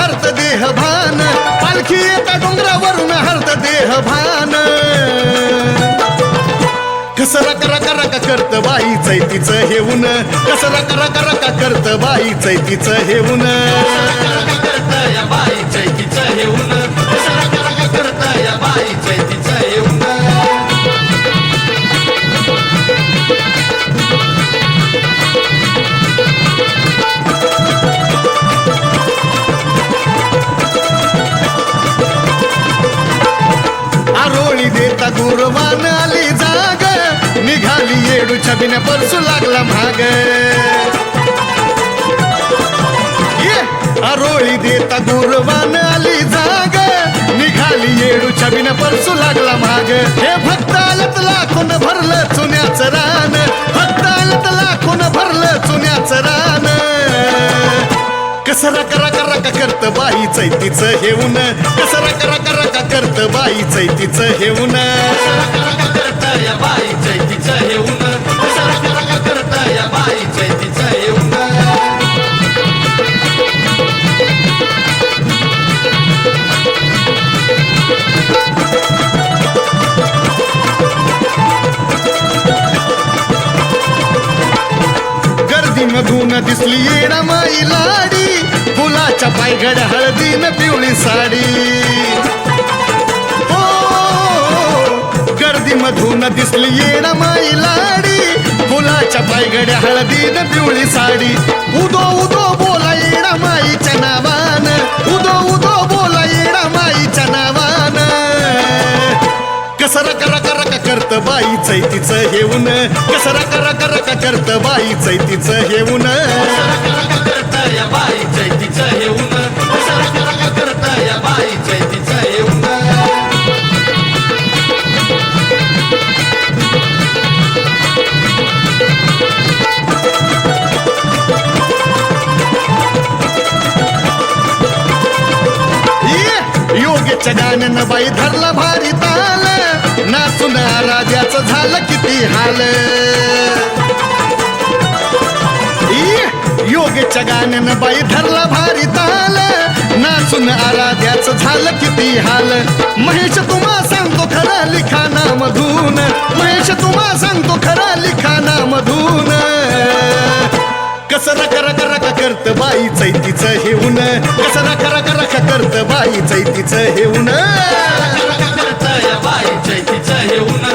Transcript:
हरत देह भान पालखी एका डोंगरावरून हरत देह भान कस रक रक रक करत बाई चैतीचं हेऊन. कस रक रक रक करत बाई चैतीचं हेऊन. गुरवान आली जाग. निघाली येडू छबिन परसू लागला भाग ये आरोळी देता गुरवान आली जाग. निघाली येडू छबिन परसू लागला भाग हे भक्त आलत लाखून भरलं कसं करा करा का करत बाई चैतीचं हेऊन? कसरा करा करा का करत बाई चैतीचं हेऊन? गर्दीमधून दिसली येणा माई लाडी. फुलाच्या पायघड हळदीन पिवळी साडी. हो गर्दीमधून दिसली येणा माई लाडी. फुलाच्या पायघड्या हळदीन पिवळी साडी. उदो बाई चैतीचं हेऊन कसरा करा करा का करत बाई चैतीचं घेऊन. बाई चैतीचं हेऊन बाई योगेच्या गाण्यानं बाई धरला भारी ताल. बिहाल योगीच्या गाण्यानं बाई धरला भारी ताल. नाचून आराध्याच झालं किती हाल. महेश तुम्हा सांगतो खरा लिखाना मधून महेश तुम्हा सांगतो खरा लिखाना मधून कसर रख कर रख करत बाई चैतीच हेऊन. कस रख कर रख करत बाई चैतीच हेऊन. बाई चैतीच हेऊन.